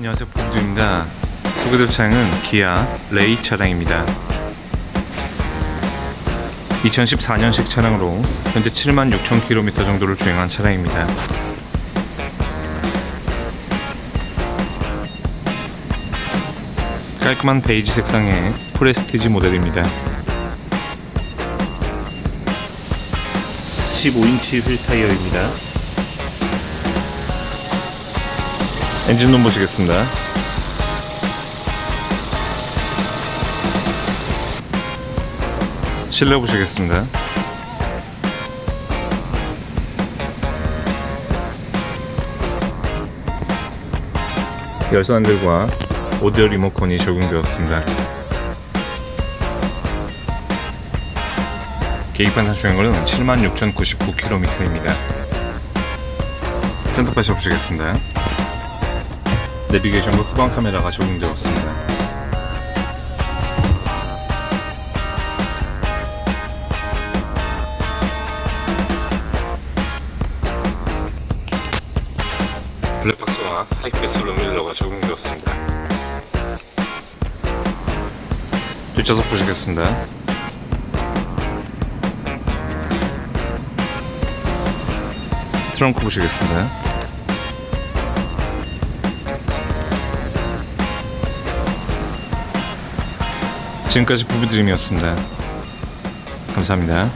안녕하세요. 봉주입니다. 소개될 차량은 기아 레이 차량입니다. 2014년식 차량으로 현재 7만 6천 km 정도를 주행한 차량입니다. 깔끔한 베이지 색상의 프레스티지 모델입니다. 15인치 휠 타이어입니다 엔진룸 보시겠습니다. 실내 보시겠습니다. 열선 핸들과 오디오 리모컨이 적용되었습니다. 계기판상 주행거리는 76,099km입니다. 센터파시 보시겠습니다. 내비게이션과 후방 카메라가 적용되었습니다. 블랙박스와 하이패스 룸밀러가 적용되었습니다. 뒷좌석 보시겠습니다. 트렁크 보시겠습니다. 지금까지 부부드림이었습니다. 감사합니다.